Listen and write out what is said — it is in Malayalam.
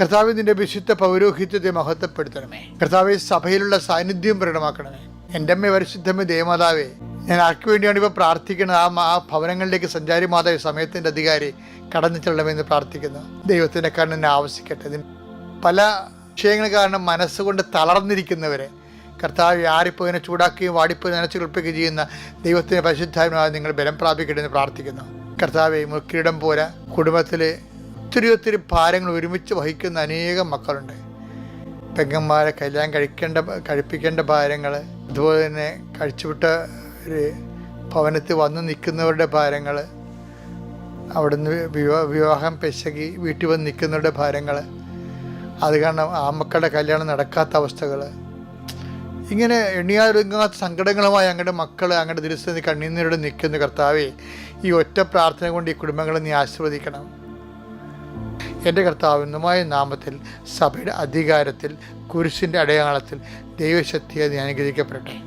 കർത്താവ് നിന്റെ വിശുദ്ധ പൗരോഹിത്യത്തെ മഹത്വപ്പെടുത്തണമേ. കർത്താവെ സഭയിലുള്ള സാന്നിധ്യം പ്രകടമാക്കണമേ. എന്റെ അമ്മ പരിശുദ്ധമ്മ ദേവമാതാവേ ഞാൻ ആർക്ക് വേണ്ടിയാണ് ഇപ്പോൾ പ്രാർത്ഥിക്കുന്നത്? ആ ആ ഭവനങ്ങളിലേക്ക് സഞ്ചാരി മാതാവ് സമയത്തിന്റെ അധികാരി കടന്നു ചെല്ലണമെന്ന് പ്രാർത്ഥിക്കുന്നു. ദൈവത്തിന്റെ കണ്ണിനെ ആവശ്യിക്കട്ടെ. പല വിഷയങ്ങൾ കാരണം മനസ്സുകൊണ്ട് തളർന്നിരിക്കുന്നവരെ കർത്താവ് ആരിപ്പോയിനെ ചൂടാക്കുകയും വാടിപ്പോയി നനച്ചു കുളിപ്പിക്കുകയും ചെയ്യുന്ന ദൈവത്തിന്റെ പരിശുദ്ധാത്മാവ് നിങ്ങൾ ബലം പ്രാപിക്കട്ടെ എന്ന് പ്രാർത്ഥിക്കുന്നു. കർത്താവെ മുക്കിരിടം പോലെ കുടുംബത്തിൽ ഒത്തിരി ഒത്തിരി ഭാരങ്ങൾ ഒരുമിച്ച് വഹിക്കുന്ന അനേകം മക്കളുണ്ട്. പെങ്ങന്മാരെ കല്യാണം കഴിക്കേണ്ട കഴിപ്പിക്കേണ്ട ഭാരങ്ങൾ അതുപോലെ തന്നെ കഴിച്ചുവിട്ട ഒരു ഭവനത്തിൽ വന്ന് നിൽക്കുന്നവരുടെ ഭാരങ്ങൾ അവിടുന്ന് വിവാ വിവാഹം പെശകി വീട്ടിൽ വന്ന് നിൽക്കുന്നവരുടെ ഭാരങ്ങൾ. അത് കാരണം ആ മക്കളുടെ കല്യാണം നടക്കാത്ത അവസ്ഥകൾ. ഇങ്ങനെ എണ്ണിയാലൊരുങ്ങാത്ത സങ്കടങ്ങളുമായി അങ്ങയുടെ മക്കൾ അങ്ങയുടെ ദിവസം കണ്ണീരോട് നിൽക്കുന്ന കർത്താവെ ഈ ഒറ്റ പ്രാർത്ഥന കൊണ്ട് ഈ കുടുംബങ്ങളെ നീ ആശീർവദിക്കണം. എന്റെ കർത്താവിനുമായ നാമത്തിൽ സഭയുടെ അധികാരത്തിൽ കുരിശിന്റെ അടയാളത്തിൽ ദൈവശക്തിയെ അനുഗ്രഹിക്കപ്പെടട്ടെ